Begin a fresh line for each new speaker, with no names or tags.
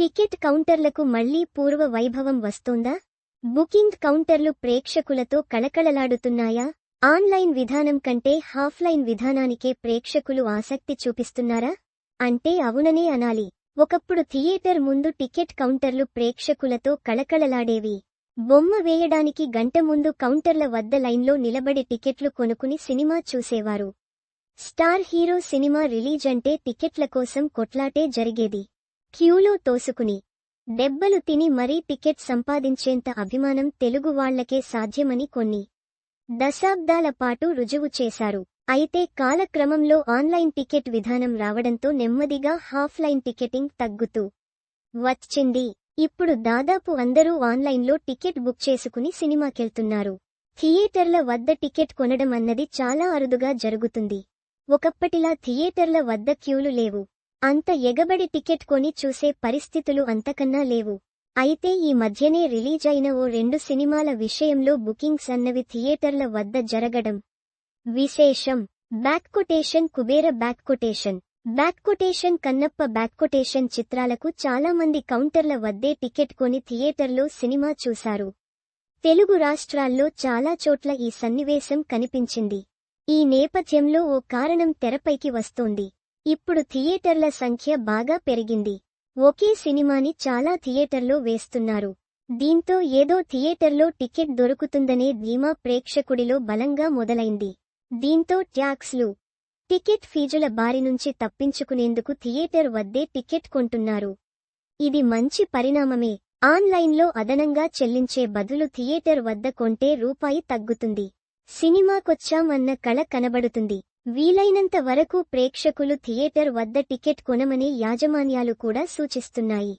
Ticket కౌంటర్లకు మళ్ళీ పూర్వ వైభవం వస్తోందా? బుకింగ్ కౌంటర్లు ప్రేక్షకులతో కళకళలాడుతున్నాయా? ఆన్లైన్ విధానం కంటే హాఫ్లైన్ విధానానికే ప్రేక్షకులు ఆసక్తి చూపిస్తున్నారా? అంటే అవుననే అనాలి. ఒకప్పుడు థియేటర్ ముందు టికెట్ కౌంటర్లు ప్రేక్షకులతో కళకళలాడేవి. బొమ్మ వేయడానికి గంట ముందు కౌంటర్ల వద్ద లైన్లో నిలబడి టికెట్లు కొనుక్కుని సినిమా చూసేవారు. స్టార్ హీరో సినిమా రిలీజ్ అంటే టికెట్ల కోసం కొట్లాటే జరిగేది. క్యూలో తోసుకుని దెబ్బలు తిని మరీ టికెట్ సంపాదించేంత అభిమానం తెలుగు వాళ్ళకే సాధ్యమని కొన్ని దశాబ్దాల పాటు రుజువు చేశారు. అయితే కాలక్రమంలో ఆన్లైన్ టికెట్ విధానం రావడంతో నెమ్మదిగా హాఫ్లైన్ టికెటింగ్ తగ్గుతూ వచ్చింది. ఇప్పుడు దాదాపు అందరూ ఆన్లైన్లో టికెట్ బుక్ చేసుకుని సినిమాకెళ్తున్నారు. థియేటర్ల వద్ద టికెట్ కొనడం అన్నది చాలా అరుదుగా జరుగుతుంది. ఒకప్పటిలా థియేటర్ల వద్ద క్యూలు లేవు. అంత ఎగబడి టికెట్ కొని చూసే పరిస్థితులు అంతకన్నా లేవు. అయితే ఈ మధ్యనే రిలీజ్ అయిన ఓ రెండు సినిమాల విషయంలో బుకింగ్స్ అన్నవి థియేటర్ల వద్ద జరగడం. విశేషం. Back quotation Kubera back quotation. Back quotation Kannappa back quotation చిత్రాలకు చాలా మంది కౌంటర్ల వద్దే టికెట్ కొని థియేటర్లో సినిమా చూశారు. తెలుగు రాష్ట్రాల్లో చాలా చోట్ల ఈ సన్నివేశం కనిపించింది. ఈ నేపథ్యంలో ఓ కారణం తెరపైకి వస్తోంది. ఇప్పుడు థియేటర్ల సంఖ్య బాగా పెరిగింది. ఒకే సినిమాని చాలా థియేటర్లో వేస్తున్నారు. దీంతో ఏదో థియేటర్లో టికెట్ దొరుకుతుందనే ధీమా ప్రేక్షకుడిలో బలంగా మొదలైంది. దీంతో ట్యాక్స్లు టికెట్ ఫీజుల బారి నుంచి తప్పించుకునేందుకు థియేటర్ వద్దే టికెట్ కొంటున్నారు. ఇది మంచి పరిణామమే. ఆన్లైన్లో అదనంగా చెల్లించే బదులు థియేటర్ వద్ద కొంటే రూపాయి తగ్గుతుంది. సినిమాకొచ్చాం అన్న కళ కనబడుతుంది. వీలైనంత వరకు ప్రేక్షకులు థియేటర్ వద్ద టికెట్ కొనమని యాజమాన్యాలు కూడా సూచిస్తున్నాయి.